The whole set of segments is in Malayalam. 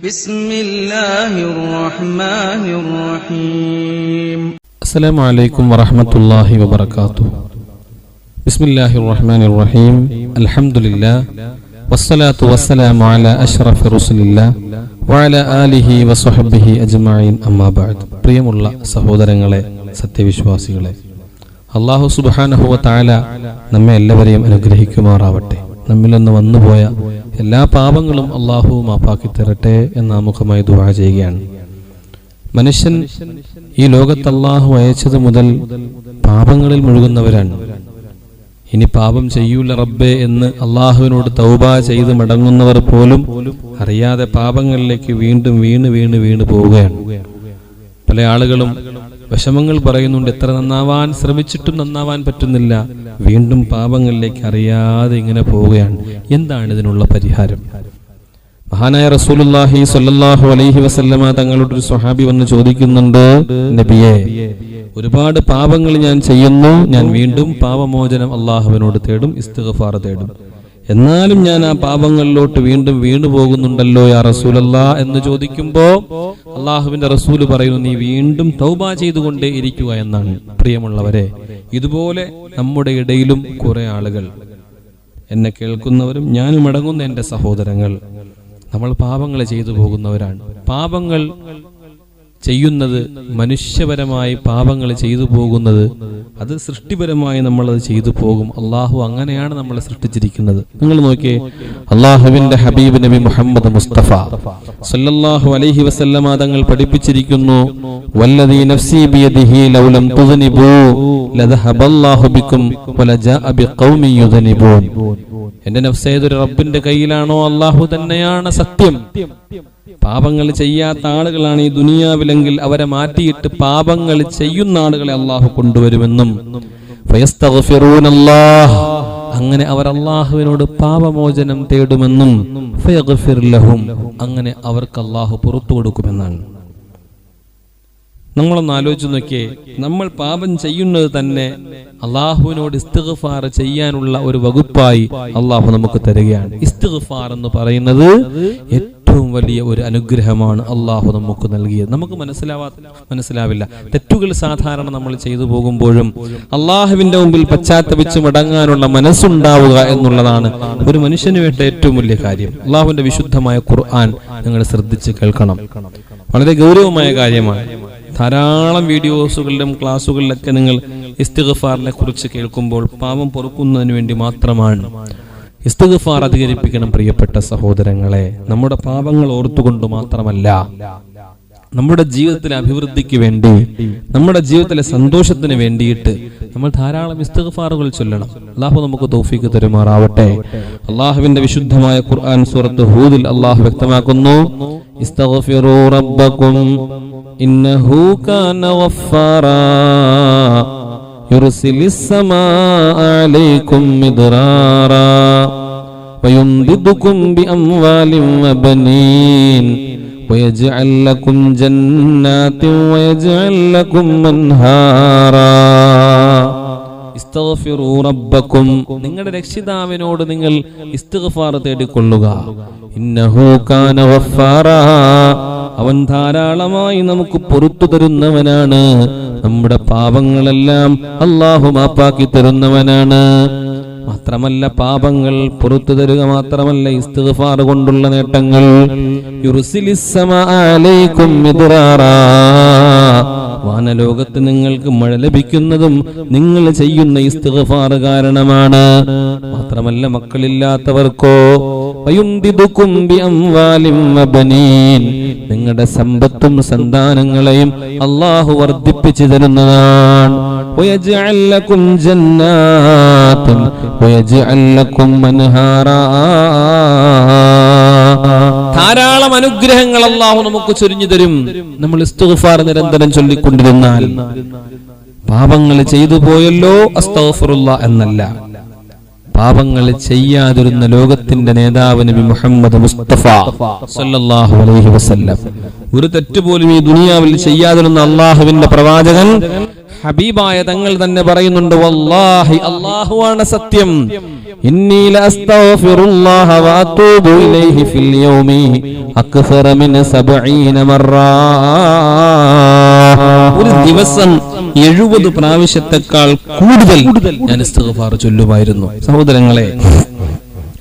بسم الله الرحمن الرحيم السلام عليكم ورحمة الله وبركاته بسم الله الرحمن الرحيم الحمد لله والصلاة والسلام على أشرف رسل الله وعلى آله وصحبه أجمعين أما بعد പ്രിയമുള്ള സഹോദരങ്ങളെ സത്യവിശ്വാസികളെ അള്ളാഹു സുബാനഹുവ താല നമ്മെ എല്ലാവരെയും അനുഗ്രഹിക്കുമാറാവട്ടെ നമ്മിൽ നിന്ന് വന്നുപോയ എല്ലാ പാപങ്ങളും അള്ളാഹു മാപ്പാക്കി തരട്ടെ എന്ന് ആമുഖമായി ദുവാ ചെയ്യുകയാണ്. മനുഷ്യൻ ഈ ലോകത്ത് അള്ളാഹു അയച്ചത് മുതൽ പാപങ്ങളിൽ മുഴുകുന്നവരാണ്. ഇനി പാപം ചെയ്യൂല റബ്ബേ എന്ന് അള്ളാഹുവിനോട് തൗബ ചെയ്ത് മടങ്ങുന്നവർ പോലും അറിയാതെ പാപങ്ങളിലേക്ക് വീണ്ടും വീണ് വീണ് വീണ് പോവുകയാണ്. പല ആളുകളും വിഷമങ്ങൾ പറയുന്നുണ്ട്. എത്ര നന്നാവാൻ ശ്രമിച്ചിട്ടും നന്നാവാൻ പറ്റുന്നില്ല. വീണ്ടും പാപങ്ങളിലേക്ക് അറിയാതെ ഇങ്ങനെ പോവുകയാണ്. എന്താണ് ഇതിനുള്ള പരിഹാരം? മഹാനായ റസൂലുള്ളാഹി സ്വല്ലല്ലാഹു അലൈഹി വസല്ലമ തങ്ങളുടെ ഒരു സ്വഹാബി വന്ന് ചോദിക്കുന്നുണ്ട് നബിയെ ഒരുപാട് പാപങ്ങൾ ഞാൻ ചെയ്യുന്നു. ഞാൻ വീണ്ടും പാപമോചനം അള്ളാഹുവിനോട് തേടും ഇസ്തിഗ്ഫാർ തേടും. എന്നാലും ഞാൻ ആ പാപങ്ങളിലോട്ട് വീണ്ടും വീണു പോകുന്നുണ്ടല്ലോ യാ റസൂലല്ല എന്ന് ചോദിക്കുമ്പോ അള്ളാഹുവിന്റെ റസൂൽ പറയുന്നു നീ വീണ്ടും തൗബ ചെയ്തുകൊണ്ടേ ഇരിക്കുക എന്നാണ്. പ്രിയമുള്ളവരെ ഇതുപോലെ നമ്മുടെ ഇടയിലും കുറെ ആളുകൾ എന്നെ കേൾക്കുന്നവരും ഞാനും അടങ്ങുന്ന എന്റെ സഹോദരങ്ങൾ നമ്മൾ പാപങ്ങൾ ചെയ്തു പോകുന്നവരാണ്. പാപങ്ങൾ ചെയ്യുന്നത് മനുഷ്യപരമായി പാപങ്ങൾ ചെയ്തു പോകുന്നത്. അത് സൃഷ്ടിപരമായി നമ്മൾ അത് ചെയ്തു പോകും. അള്ളാഹു അങ്ങനെയാണ് നമ്മളെ സൃഷ്ടിച്ചിരിക്കുന്നത്. നിങ്ങൾ നോക്കിയേ അള്ളാഹുവിന്റെ ഹബീബ് നബി മുഹമ്മദ് മുസ്തഫ സല്ലല്ലാഹു അലൈഹി വസല്ലമ തങ്ങൾ പഠിപ്പിച്ചിരിക്കുന്നു വല്ലദീ നഫ്സി ബിയദിഹി ലൗലം ലദഹബല്ലാഹു റബ്ബിന്റെ കയ്യിലാണോ അള്ളാഹു തന്നെയാണ് സത്യം. പാപങ്ങൾ ചെയ്യാത്ത ആളുകളാണ് ഈ ദുനിയാവിലെങ്കിൽ അവരെ മാറ്റിയിട്ട് പാപങ്ങൾ ചെയ്യുന്ന ആളുകളെ അള്ളാഹു കൊണ്ടുവരുമെന്നും. അങ്ങനെ അവർ അള്ളാഹുവിനോട് പാപമോചനം തേടുമെന്നും. അങ്ങനെ അവർക്ക് അള്ളാഹു പുറത്തു കൊടുക്കുമെന്നാണ്. നമ്മളൊന്ന് ആലോചിച്ച് നോക്കിയേ നമ്മൾ പാപം ചെയ്യുന്നത് തന്നെ അള്ളാഹുവിനോട് ഇസ്തിഗ്ഫാർ ചെയ്യാനുള്ള ഒരു വകുപ്പായി അള്ളാഹു നമുക്ക് തരികയാണ്. ഇസ്തിഗ്ഫാർ എന്ന് പറയുന്നത് ഏറ്റവും വലിയ ഒരു അനുഗ്രഹമാണ് അള്ളാഹു നമുക്ക് നൽകിയത്. നമുക്ക് മനസ്സിലാവാത്ത മനസ്സിലാവില്ല. തെറ്റുകൾ സാധാരണ നമ്മൾ ചെയ്തു പോകുമ്പോഴും അള്ളാഹുവിന്റെ മുമ്പിൽ പശ്ചാത്തപിച്ച് മടങ്ങാനുള്ള മനസ്സുണ്ടാവുക എന്നുള്ളതാണ് ഒരു മനുഷ്യന് വേണ്ട ഏറ്റവും വലിയ കാര്യം. അള്ളാഹുവിന്റെ വിശുദ്ധമായ ഖുർആൻ നിങ്ങൾ ശ്രദ്ധിച്ച് കേൾക്കണം. വളരെ ഗൗരവമായ കാര്യമാണ്. ധാരാളം വീഡിയോസുകളിലും ക്ലാസ്സുകളിലൊക്കെ നിങ്ങൾ ഇസ്തിഗഫാറിനെ കുറിച്ച് കേൾക്കുമ്പോൾ പാവം പൊറുക്കുന്നതിന് വേണ്ടി മാത്രമാണ് ഇസ്തിഗ്ഫാർ അധികരിപ്പിക്കണം പ്രിയപ്പെട്ട സഹോദരങ്ങളെ. നമ്മുടെ പാപങ്ങൾ ഓർത്തുകൊണ്ട് മാത്രമല്ല നമ്മുടെ ജീവിതത്തിലെ അഭിവൃദ്ധിക്ക് വേണ്ടി നമ്മുടെ ജീവിതത്തിലെ സന്തോഷത്തിന് വേണ്ടിയിട്ട് നമ്മൾ ധാരാളം ഇസ്തഗഫാറുകൾ ചൊല്ലണം. അള്ളാഹു നമുക്ക് തൗഫീക്ക് തരുമാറാവട്ടെ. അള്ളാഹുവിന്റെ വിശുദ്ധമായ ഖുർആൻ സൂറത്ത് ഹൂദിൽ അള്ളാഹു വ്യക്തമാക്കുന്നു ഇസ്തഗ്ഫിറൂ റബ്ബക്കും ഇന്നഹു കാന ഗഫാറാ. يرسل السماء عليكم مدرارا ويمددكم بأموال وبنين ويجعل لكم جنات ويجعل لكم أنهارا ഇസ്തഗ്ഫിറൂ റബ്ബക്കും നിങ്ങളുടെ രക്ഷിതാവിനോട് നിങ്ങൾ ഇസ്തിഗ്ഫാർ തേടിക്കൊള്ളുക ഇന്നഹു കാന ഗഫാറാ അവൻ ധാരാളമായി നമുക്ക് പൊറത്തു തരുന്നവനാണ്. നമ്മുടെ പാപങ്ങളെല്ലാം അള്ളാഹു മാപ്പാക്കി തരുന്നവനാണ്. മാത്രമല്ല പാപങ്ങൾ പുറത്തു തരുക മാത്രമല്ല ഇസ്തിഗ്ഫാർ കൊണ്ടുള്ള നേട്ടങ്ങൾ. വാനലോകത്ത് നിങ്ങൾക്ക് മഴ ലഭിക്കുന്നതും നിങ്ങൾ ചെയ്യുന്ന ഇസ്തിഗ്ഫാർ കാരണമാണ്. മാത്രമല്ല മക്കളില്ലാത്തവർക്കോ നിങ്ങളുടെ സമ്പത്തും സന്താനങ്ങളെയും അള്ളാഹു വർദ്ധിപ്പിച്ചു തരുന്നതാണ്. ധാരാളം അനുഗ്രഹങ്ങൾ അള്ളാഹു നമുക്ക് ചൊരിഞ്ഞു തരും. നമ്മൾ ഇസ്തുഫാർ നിരന്തരം ചൊല്ലിക്കൊണ്ടിരുന്നാൽ. പാപങ്ങൾ ചെയ്തു പോയല്ലോ അസ്തഫറുള്ള എന്നല്ല. പാപങ്ങൾ ചെയ്യാതിരുന്ന ലോകത്തിന്റെ നേതാവ് നബി മുഹമ്മദ് മുസ്തഫ സല്ലല്ലാഹു അലൈഹി വസല്ലം. ഒരു തെറ്റ് പോലും ഈ ദുനിയാവിൽ ചെയ്യാതിരുന്ന അള്ളാഹുവിന്റെ പ്രവാചകൻ ഹബീബായ തങ്ങൾ തന്നെ പറയുന്നുണ്ട് വല്ലാഹി അള്ളാഹുവാണ് സത്യം. ഫിൽ യൗമി അക്സറ മിൻ 70 മർറാ ഒരു ദിവസം എഴുപത് പ്രാവശ്യത്തെക്കാൾ കൂടുതൽ ഞാൻ ഇസ്തഫാർ ചൊല്ലുമായിരുന്നു. സഹോദരങ്ങളെ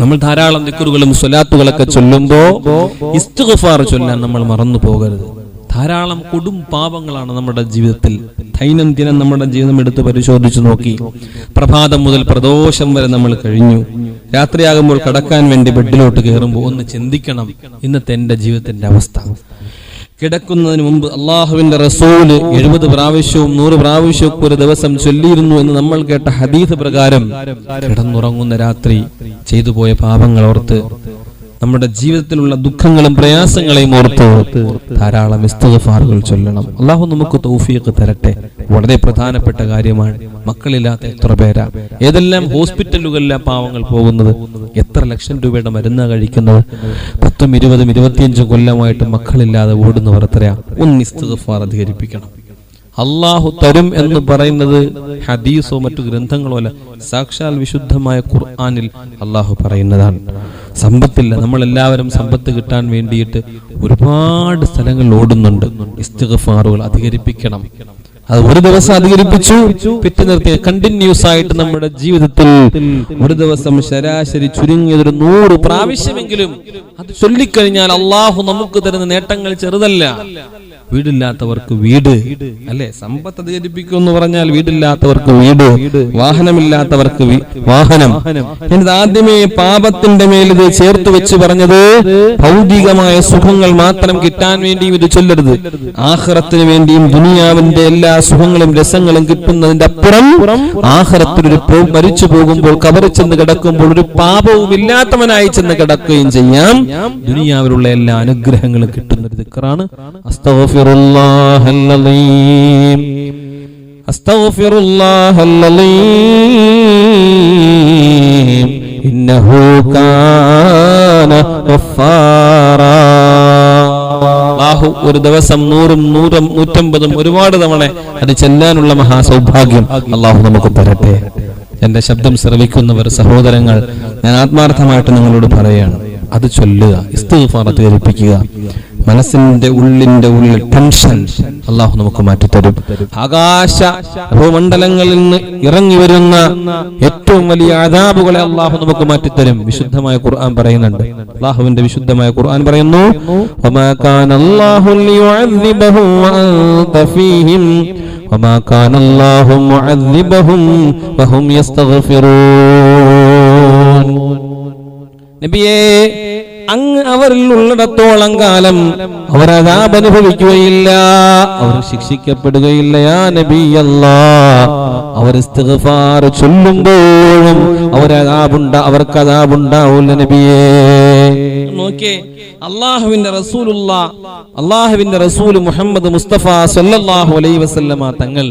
നമ്മൾ ധാരാളം ദിക്കറുകളും സ്വലാത്തുകളൊക്കെ ചൊല്ലുമ്പോ ഇസ്തിഗ്ഫാർ ചൊല്ലാൻ നമ്മൾ മറന്നു പോകരുത്. ധാരാളം കൊടും പാപങ്ങളാണ് നമ്മുടെ ജീവിതത്തിൽ. ദൈനംദിനം നമ്മുടെ ജീവിതം എടുത്ത് പരിശോധിച്ചു നോക്കി. പ്രഭാതം മുതൽ പ്രദോഷം വരെ നമ്മൾ കഴിഞ്ഞു. രാത്രിയാകുമ്പോൾ കടക്കാൻ വേണ്ടി ബെഡിലോട്ട് കയറുമ്പോൾ ഒന്ന് ചിന്തിക്കണം ഇന്നത്തെ എന്റെ ജീവിതത്തിന്റെ അവസ്ഥ. കിടക്കുന്നതിന് മുമ്പ് അള്ളാഹുവിന്റെ റസൂൽ എഴുപത് പ്രാവശ്യവും നൂറ് പ്രാവശ്യവും ഒരു ദിവസം ചൊല്ലിയിരുന്നു എന്ന് നമ്മൾ കേട്ട ഹദീസ് പ്രകാരം കിടന്നുറങ്ങുന്ന രാത്രി ചെയ്തു പോയ പാപങ്ങൾ ഓർത്ത് നമ്മുടെ ജീവിതത്തിലുള്ള ദുഃഖങ്ങളും പ്രയാസങ്ങളെയും ഓർത്ത് ധാരാളം ഇസ്തഫാറുകൾ ചൊല്ലണം. അള്ളാഹു നമുക്ക് തൗഫീഖ് തരട്ടെ. വളരെ പ്രധാനപ്പെട്ട കാര്യമാണ് മക്കളില്ലാത്ത എത്ര പേരാ? ഏതെല്ലാം ഹോസ്പിറ്റലുകളിലാ പാവങ്ങൾ പോകുന്നത്? എത്ര ലക്ഷം രൂപയുടെ മരുന്ന് കഴിക്കുന്നത്? പത്തും ഇരുപതും ഇരുപത്തിയഞ്ചും കൊല്ലമായിട്ട് മക്കളില്ലാതെ ഓടുന്നവർ എത്രയാ? ഒന്ന് ഇസ്തഫാർ അധികരിപ്പിക്കണം. അള്ളാഹു തരും എന്ന് പറയുന്നത് ഹദീസോ മറ്റു ഗ്രന്ഥങ്ങളോ അല്ല സാക്ഷാൽ വിശുദ്ധമായ ഖുർആാനിൽ അള്ളാഹു പറയുന്നതാണ്. സമ്പത്തില്ല നമ്മൾ എല്ലാവരും സമ്പത്ത് കിട്ടാൻ വേണ്ടിയിട്ട് ഒരുപാട് സ്ഥലങ്ങളിൽ ഓടുന്നുണ്ട്. ഇസ്തിഗഫാറുകൾ അധികരിപ്പിക്കണം. അത് ഒരു ദിവസം അധികരിപ്പിച്ചു പിറ്റു നിർത്തി കണ്ടിന്യൂസ് ആയിട്ട് നമ്മുടെ ജീവിതത്തിൽ ഒരു ദിവസം ശരാശരി ചുരുങ്ങിയതൊരു നൂറ് പ്രാവശ്യമെങ്കിലും അത് ചൊല്ലിക്കഴിഞ്ഞാൽ അള്ളാഹു നമുക്ക് തരുന്ന നേട്ടങ്ങൾ ചെറുതല്ല. വീടില്ലാത്തവർക്ക് വീട് അല്ലെ? സമ്പത്ത് അധികരിപ്പിക്കും എന്ന് പറഞ്ഞാൽ വീടില്ലാത്തവർക്ക് വീട് വാഹനമില്ലാത്തവർക്ക് വാഹനം. എന്നിട്ട് ആദ്യമേ പാപത്തിന്റെ മേൽ ഇത് ചേർത്ത് വെച്ച് പറഞ്ഞത് ഭൗതികമായ സുഖങ്ങൾ മാത്രം കിട്ടാൻ വേണ്ടിയും ഇത് ചൊല്ലരുത്. ആഹ്റത്തിന് വേണ്ടിയും ദുനിയാവിന്റെ എല്ലാ സുഖങ്ങളും രസങ്ങളും കിട്ടുന്നതിന്റെ അപ്പുറം ആഹ്റത്തിനൊരു മരിച്ചു പോകുമ്പോൾ കബറി ചെന്ന് കിടക്കുമ്പോൾ ഒരു പാപവും ഇല്ലാത്തവനായി ചെന്ന് കിടക്കുകയും ചെയ്യാം. ദുനിയാവിലുള്ള എല്ലാ അനുഗ്രഹങ്ങളും കിട്ടുന്ന ഒരു ദിക്റാണ് العظيم അലീം الله العظيم ഇന്നഹു കാന غفارا അള്ളാഹു ഒരു ദിവസം നൂറും നൂറും നൂറ്റമ്പതും ഒരുപാട് തവണ അത് ചെല്ലാനുള്ള മഹാസൗഭാഗ്യം അള്ളാഹു നമുക്ക് തരട്ടെ. എന്റെ ശബ്ദം ശ്രവിക്കുന്നവർ സഹോദരങ്ങൾ ഞാൻ ആത്മാർത്ഥമായിട്ട് നിങ്ങളോട് പറയാണ്. അത് ചൊല്ലുക ഇസ്തുഫാറത്ത് അധികരിപ്പിക്കുക മനസ്സിന്റെ ഉള്ളിന്റെ ഉള്ളിൽ ടെൻഷൻ അള്ളാഹു നമുക്ക് മാറ്റിത്തരും ആകാശ ഭൂമണ്ഡലങ്ങളിൽ നിന്ന് ഇറങ്ങി വരുന്ന ഏറ്റവും വലിയ അതാബുകളെ അള്ളാഹു നമുക്ക് മാറ്റിത്തരും വിശുദ്ധമായ ഖുർആൻ പറയുന്നുണ്ട് അള്ളാഹുവിന്റെ വിശുദ്ധമായ ഖുർആൻ പറയുന്നു وما كان الله ليعذبهم وأنت فيهم وما كان الله معذبهم وهم يستغفرون നബിയേ അങ്ങ് അവരിൽ ഉള്ളിടത്തോളം കാലം അവർ അതാപ് അനുഭവിക്കുകയില്ല അവർ ശിക്ഷിക്കപ്പെടുകയില്ല യാ നബിയല്ലാ. അവർ ഇസ്തിഗ്ഫാർ ചൊല്ലുമ്പോഴും അവരതാപുണ്ട അവർക്ക് അതാബുണ്ടാവൂല നബിയേ. നോക്കിയേ അള്ളാഹുവിന്റെ റസൂലുള്ള അള്ളാഹുവിന്റെ റസൂൽ മുഹമ്മദ് മുസ്തഫ സല്ലല്ലാഹു അലൈ വസല്ലമ തങ്ങൾ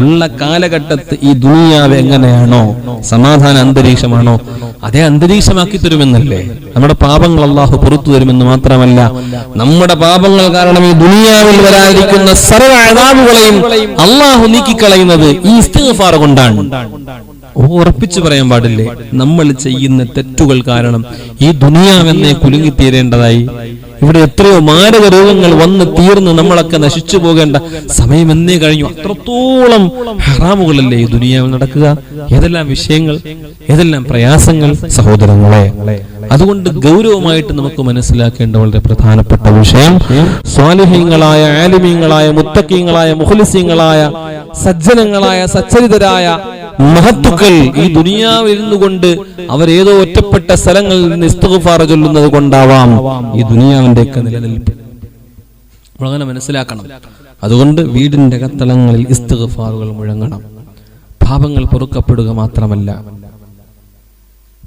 ഉള്ള കാലഘട്ടത്ത് ഈ ദുനിയാവ് എങ്ങനെയാണോ സമാധാന അന്തരീക്ഷമാണോ അതേ അന്തരീക്ഷമാക്കി തരുമെന്നല്ലേ? നമ്മുടെ പാപങ്ങൾ അള്ളാഹു പുറത്തു തരുമെന്ന് മാത്രമല്ല നമ്മുടെ പാപങ്ങൾ കാരണം ഈ ദുനിയാവിൽ വരാതിരിക്കുന്ന സർവ അതാബുകളെയും അള്ളാഹു നീക്കിക്കളയുന്നത് ഈ ഇസ്തിഗ്ഫാർ കൊണ്ടാണ്. ഉറപ്പിച്ചു പറയാൻ പാടില്ലേ? നമ്മൾ ചെയ്യുന്ന തെറ്റുകൾ കാരണം ഈ ദുനിയാവെന്നെ കുലുങ്ങിത്തീരേണ്ടതായി. ഇവിടെ എത്രയോ മാരക രോഗങ്ങൾ വന്ന് തീർന്ന് നമ്മളൊക്കെ നശിച്ചു പോകേണ്ട സമയം എന്നേ കഴിഞ്ഞു. അത്രത്തോളം ഹറാമുകളല്ലേ ഈ ദുനിയാവിൽ നടക്കുക? ഏതെല്ലാം വിഷയങ്ങൾ? ഏതെല്ലാം പ്രയാസങ്ങൾ? സഹോദരങ്ങളെ അതുകൊണ്ട് ഗൗരവമായിട്ട് നമുക്ക് മനസ്സിലാക്കേണ്ട വളരെ പ്രധാനപ്പെട്ട വിഷയം സ്വാലിഹ്യങ്ങളായ ആലിമീങ്ങളായ മുത്തക്കീങ്ങളായ മുഹലിസ്യങ്ങളായ സജ്ജനങ്ങളായ സച്ചരിതരായ മഹത്തുക്കൾ ഈ ദുനിയാവിൽ ഇരുന്നു കൊണ്ട് അവരേതോ ഒറ്റപ്പെട്ട സ്ഥലങ്ങളിൽ നിന്ന് ഇസ്തുഫാറ ചൊല്ലുന്നത് കൊണ്ടാവാം ഈ ദുനിയാവിന്റെ ഒക്കെ നിലനിൽപ്പ്. നമ്മളങ്ങനെ മനസ്സിലാക്കണം. അതുകൊണ്ട് വീടിന്റെ കത്തളങ്ങളിൽ ഇസ്തുഫാറുകൾ മുഴങ്ങണം. പാപങ്ങൾ പൊറുക്കപ്പെടുക മാത്രമല്ല.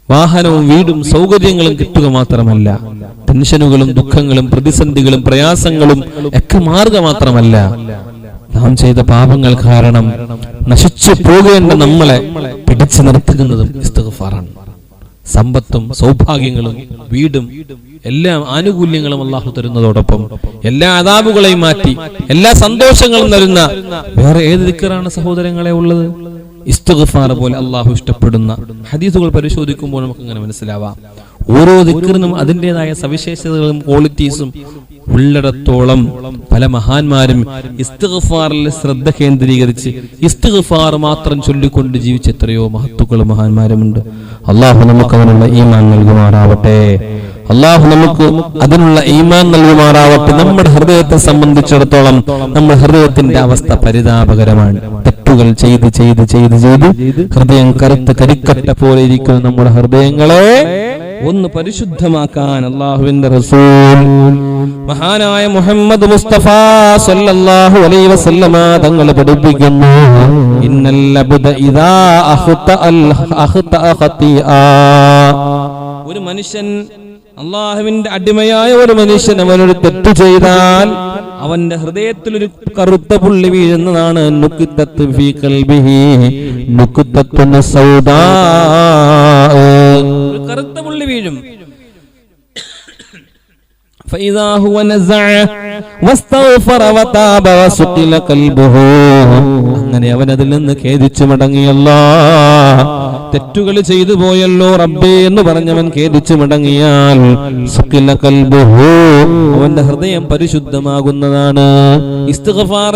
വാഹനവും വീടും സൗകര്യങ്ങളും കിട്ടുക മാത്രമല്ല. ടെൻഷനുകളും ദുഃഖങ്ങളും പ്രതിസന്ധികളും പ്രയാസങ്ങളും ഒക്കെ മാറുക മാത്രമല്ല. നാം ചെയ്ത പാപങ്ങൾ കാരണം നശിച്ചു പോകേണ്ട നമ്മളെ പിടിച്ചു നിർത്തുന്നതും സമ്പത്തും സൗഭാഗ്യങ്ങളും വീടും എല്ലാ ആനുകൂല്യങ്ങളും അള്ളാഹു തരുന്നതോടൊപ്പം എല്ലാ അതാബുകളെയും മാറ്റി എല്ലാ സന്തോഷങ്ങളും തരുന്ന വേറെ ഏത് ദിക്കറാണ് സഹോദരങ്ങളെ ഉള്ളത്? ഇസ്തുഗഫാർ പോലെ അള്ളാഹു ഇഷ്ടപ്പെടുന്ന ഹദീസുകൾ പരിശോധിക്കുമ്പോൾ നമുക്ക് അങ്ങനെ മനസ്സിലാവാം. ഓരോ ദിക്കറിനും അതിന്റെതായ സവിശേഷതകളും ക്വാളിറ്റീസും ഉള്ളിടത്തോളം പല മഹാന്മാരും ഇസ്തുഗഫാറിൽ ശ്രദ്ധ കേന്ദ്രീകരിച്ച് ഇസ്തിഗ്ഫാർ മാത്രം ചൊല്ലിക്കൊണ്ട് ജീവിച്ച എത്രയോ മഹത്തുക്കൾ മഹാന്മാരുമുണ്ട്. അള്ളാഹു നമുക്ക് അതിനുള്ള ഈമാൻ നൽകുമാറാവട്ടെ. അള്ളാഹു നമുക്ക് അതിനുള്ള ഈമാൻ നൽകുമാറാവട്ടെ. നമ്മുടെ ഹൃദയത്തെ സംബന്ധിച്ചിടത്തോളം നമ്മുടെ ഹൃദയത്തിന്റെ അവസ്ഥ പരിതാപകരമാണ്. തെറ്റുകൾ ചെയ്ത് ചെയ്ത് ചെയ്ത് ചെയ്ത് ഹൃദയം കറുത്ത് കരിക്കട്ട പോലെ ഇരിക്കുന്ന നമ്മുടെ ഹൃദയങ്ങളെ ഒന്ന് പരിശുദ്ധമാക്കാൻ അള്ളാഹുവിന്റെ റസൂൽ. മഹാനായ മുഹമ്മദ് മുസ്തഫ സല്ലല്ലാഹു അലൈഹി വസല്ലമ തങ്ങൾ പഠിപ്പിക്കുന്നു. ഇന്നൽ അബ്ദ ഇദാ അഖ്ത അൽ ഖതിആ ഒരു മനുഷ്യൻ അള്ളാഹുവിന്റെ അടിമയായ ഒരു മനുഷ്യൻ അവനൊരു തെറ്റ് ചെയ്താൽ അവന്റെ ഹൃദയത്തിൽ ഒരു കറുത്ത പുള്ളി വീഴുന്നതാണ്. കറുത്ത വീഴും. فإذا هو نزع واستغفر وتاب وسقل قلبه അങ്ങനെ അവൻ അതിൽ നിന്ന് ഖേദിച്ചു മടങ്ങിയല്ല. തെറ്റുകൾ ചെയ്തു പോയല്ലോ റബ്ബേ എന്ന് പറഞ്ഞവൻ ഖേദിച്ചു മടങ്ങിയാൽ അവന്റെ ഹൃദയം പരിശുദ്ധമാകുന്നതാണ്.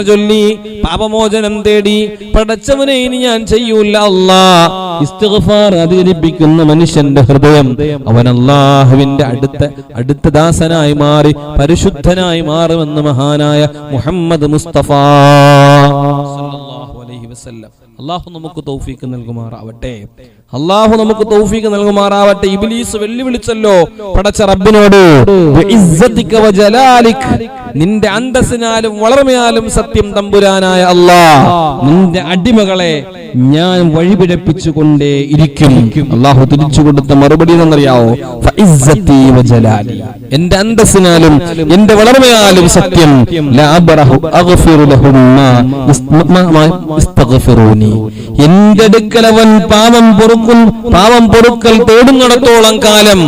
ചൊല്ലി പാപമോചനം തേടി പടച്ചവനെ ഇനി ഞാൻ ചെയ്യൂല അല്ലാ. അധികരിപ്പിക്കുന്ന മനുഷ്യന്റെ ഹൃദയം അവൻ അള്ളാഹുവിന്റെ അടുത്ത അടുത്ത ദാസനായി മാറി പരിശുദ്ധനായി മാറുമെന്ന് മഹാനായ മുഹമ്മദ് മുസ്തഫ. വസല്ലം അള്ളാഹു നമുക്ക് തൗഫീക്ക് നൽകുമാറാവട്ടെ. അള്ളാഹു നമുക്ക് തൗഫീക്ക് നൽകുമാറാവട്ടെ. ഇബ്ലീസ് വെല്ലുവിളിച്ചല്ലോ. പടച്ച റബ്ബിനോട് നിന്റെ അന്തസ്സിനാലും വളർമയാലും സത്യം തമ്പുരാനായ അള്ളാഹ്. നിന്റെ അടിമകളെ ഞാൻ വഴിപിഴപ്പിച്ചു കൊണ്ടേ ഇരിക്കും അള്ളാഹു തിരിച്ചു കൊടുത്ത മറുപടി എന്നറിയാവോ. എന്റെ അന്തസ്സിനാലും എന്റെ വളർമയാലും സത്യം. എന്റെ അടുക്കൽ അവൻ പാപം പൊറുക്കും. പാപം പൊറുക്കൽ തേടുന്നിടത്തോളം കാലം.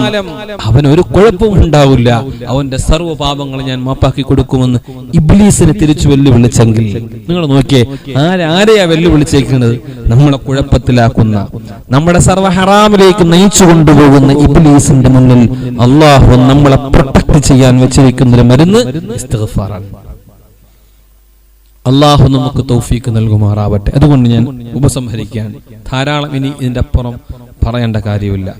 അവൻ ഒരു കുഴപ്പവും ഉണ്ടാവില്ല. അവന്റെ സർവ പാപങ്ങൾ ഞാൻ മാപ്പാക്കി കൊടുക്കുമെന്ന് ഇബ്ലീസിനെ തിരിച്ചു വെല്ലുവിളിച്ചെങ്കിൽ. നിങ്ങൾ നോക്കിയേ ആരാരെയാ വെല്ലുവിളിച്ചേക്കുന്നത്? നമ്മളെ കുഴപ്പത്തിലാക്കുന്ന നമ്മുടെ സർവ ഹറാമിലേക്ക് നയിച്ചു കൊണ്ടുപോകുന്ന ഇബ്ലീസിന്റെ മുന്നിൽ അള്ളാഹു നമ്മളെ പ്രൊട്ടക്ട് ചെയ്യാൻ വെച്ചിരിക്കുന്ന ഒരു മരുന്ന് അള്ളാഹു നമുക്ക് തൗഫീക്ക് നൽകുമാറാവട്ടെ. അതുകൊണ്ട് ഞാൻ ഉപസംഹരിക്കുകയാണ്. ധാരാളം ഇനി ഇതിന്റെ അപ്പുറം പറയേണ്ട കാര്യമില്ല.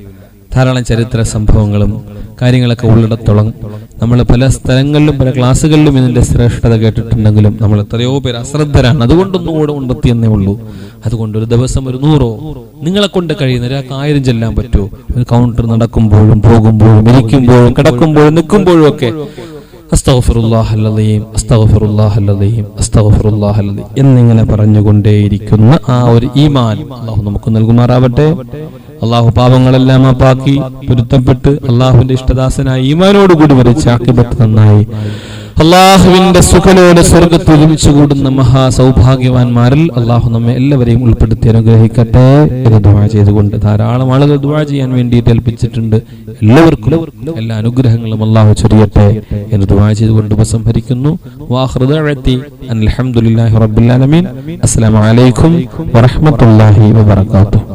ധാരാളം ചരിത്ര സംഭവങ്ങളും കാര്യങ്ങളൊക്കെ ഉള്ളിടത്തോളം നമ്മൾ പല സ്ഥലങ്ങളിലും പല ക്ലാസ്സുകളിലും ഇതിന്റെ ശ്രേഷ്ഠത കേട്ടിട്ടുണ്ടെങ്കിലും നമ്മൾ എത്രയോ പേര് അശ്രദ്ധരാണ്. അതുകൊണ്ടൊന്നും കൂടെ ഉണ്ടെത്തിയെന്നേ ഉള്ളൂ. അതുകൊണ്ട് ഒരു ദിവസം ഒരു നൂറോ നിങ്ങളെ കൊണ്ട് കഴിയുന്ന ഒരാൾക്ക് ആയിരം ചെല്ലാൻ പറ്റുമോ? ഒരു കൗണ്ടർ നടക്കുമ്പോഴും പോകുമ്പോഴും ഇരിക്കുമ്പോഴും കിടക്കുമ്പോഴും നിൽക്കുമ്പോഴും ഒക്കെ എന്നിങ്ങനെ പറഞ്ഞുകൊണ്ടേയിരിക്കുന്ന ആ ഒരു ഈമാൻ അള്ളാഹു നമുക്ക് നൽകുമാറാവട്ടെ. അള്ളാഹു പാപങ്ങളെല്ലാം മാപ്പാക്കി പൊരുത്തപ്പെട്ട് അള്ളാഹുവിന്റെ ഇഷ്ടദാസനായി ഈമാനോടുകൂടി വരച്ച ആക്കിപ്പെട്ട് നന്നായി. അള്ളാഹുവിന്റെ സുഖനോട് സ്വർഗത്തിൽ ഒരുമിച്ച് കൂടുന്ന മഹാസൗഭാഗ്യവാന്മാരിൽ അള്ളാഹു നമ്മെ എല്ലാവരെയും ഉൾപ്പെടുത്തി അനുഗ്രഹിക്കട്ടെ എന്ന് ദുവാ ചെയ്തുകൊണ്ട് ധാരാളം ആളുകൾ ദുവാ ചെയ്യാൻ വേണ്ടിയിട്ട് ഏൽപ്പിച്ചിട്ടുണ്ട്. എല്ലാവർക്കും എല്ലാ അനുഗ്രഹങ്ങളും അള്ളാഹു ചൊരിയട്ടെ എന്ന് ദുവാ ചെയ്തുകൊണ്ട് ഉപസംഹരിക്കുന്നു അസ്സലാമു അലൈക്കും വറഹ്മത്തുള്ളാഹി വബറകാതുഹു.